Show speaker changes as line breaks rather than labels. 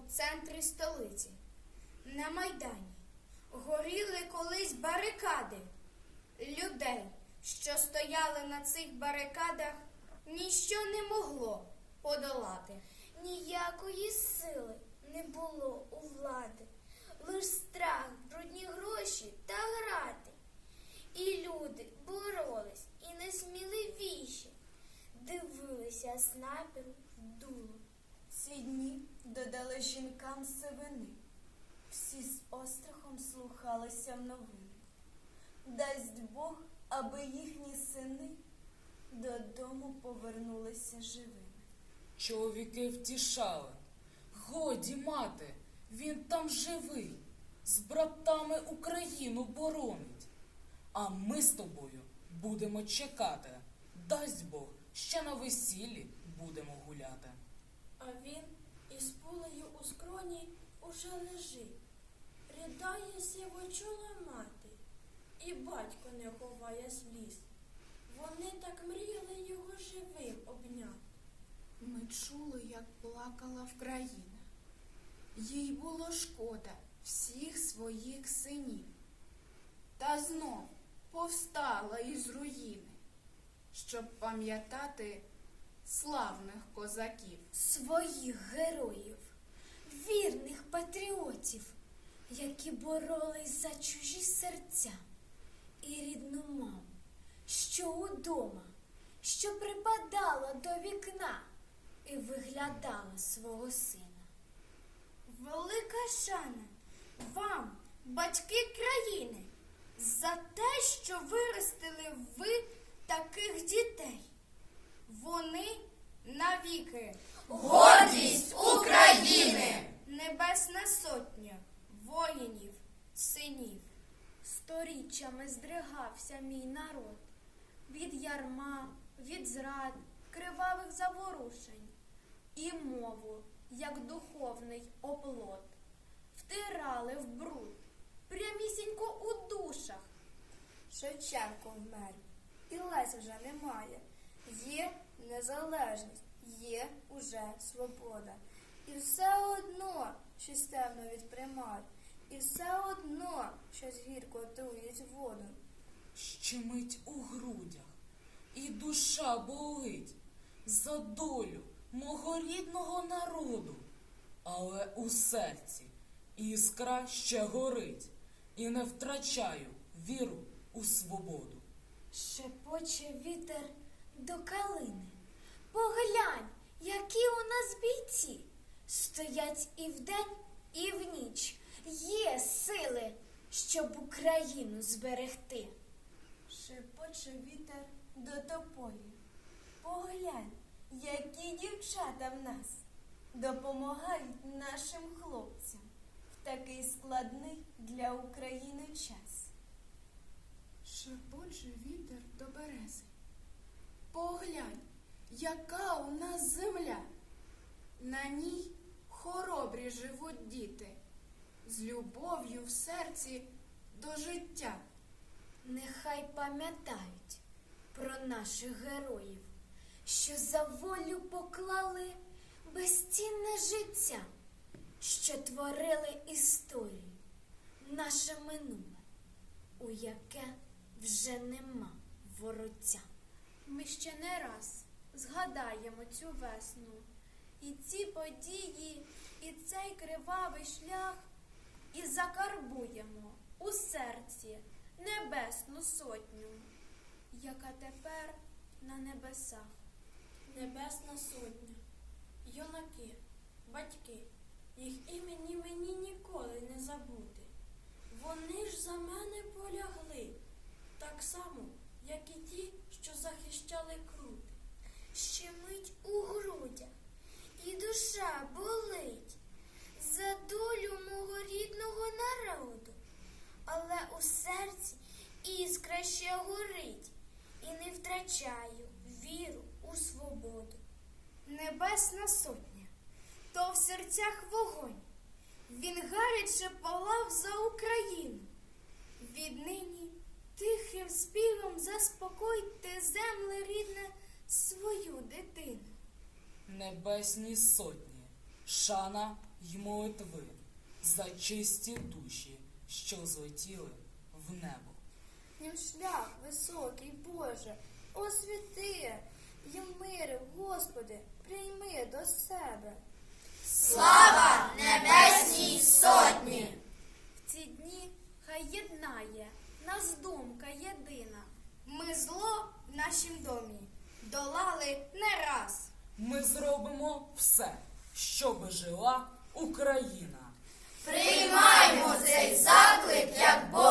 у центрі столиці, на Майдані, горіли колись барикади. Людей, що стояли на цих барикадах, ніщо не могло подолати.
Ніякої сили не було у влади, лиш страх, брудні гроші та грати. І люди боролись і несміливіші, дивилися снайперу в дуло.
Ці дні додали сивини. Всі з острахом слухалися новини. Дасть Бог, аби їхні сини додому повернулися живими.
Чоловіки втішали. Годі, мати, він там живий, з братами Україну боронить. А ми з тобою будемо чекати. Дасть Бог, ще на весіллі будемо гуляти.
А він із пулею у скроні уже лежить. Ридає сівочола мати, і батько не ховає сліз. Вони так мріяли його живим обняти.
Ми чули, як плакала Вкраїна. Їй було шкода всіх своїх синів. Та знов повстала із руїни, щоб пам'ятати славних козаків.
своїх героїв, вірних патріотів, які боролись за чужі серця і рідну маму, що удома, що припадала до вікна і виглядала свого сина.
Велика шана вам, батьки країни, за те, що виростили ви таких дітей. Вони навіки.
Гордість
України! Небесна сотня воїнів, синів.
Сторіччями здригався мій народ від ярма, від зрад, кривавих заворушень і мову, як духовний оплот, втирали в бруд, прямісінько у душах.
Шевченко вмер, і Леся вже немає. Незалежність, є уже свобода. І все одно щось темно відприймають, і все одно щось гірко отрують воду.
Щемить у грудях, і душа болить за долю мого рідного народу. Але у серці іскра ще горить, і не втрачаю віру у свободу.
Шепоче вітер до калини. Поглянь, які у нас бійці. Стоять і вдень, і в ніч. Є сили, щоб Україну зберегти.
Шепоче вітер до тополі. Поглянь, які дівчата в нас допомагають нашим хлопцям в такий складний для України час.
Шепоче вітер до берези. Яка у нас земля. На ній хоробрі живуть діти, з любов'ю в серці до життя.
Нехай пам'ятають про наших героїв, що за волю поклали безцінне життя, що творили історію, наше минуле, у яке вже нема вороття.
Ми ще не раз згадаємо цю весну. І ці події, і цей кривавий шлях, і закарбуємо у серці небесну сотню, яка тепер на небесах. Небесна сотня, юнаки, батьки, їх імені мені ніколи не забути. Вони ж за мене полягли, так само, як і ті, що захищали крути.
Щемить у грудях, і душа болить за долю мого рідного народу, але у серці іскра ще горить, і не втрачаю віру у свободу.
Небесна сотня, то в серцях вогонь. Він гаряче палав за Україну. Віднині тихим співом заспокойте земле рідне свою дитину.
Небесні сотні, шана й молитви за чисті душі, що злетіли в небо.
Їм шлях високий, Боже, освіти, їм мири, Господи, прийми до себе.
Слава Небесній Сотні!
В ці дні хай єднає нас думка єдина.
Ми зло в нашім домі долали не раз.
Ми зробимо все, щоб жила Україна.
Приймаймо цей заклик, як Бог.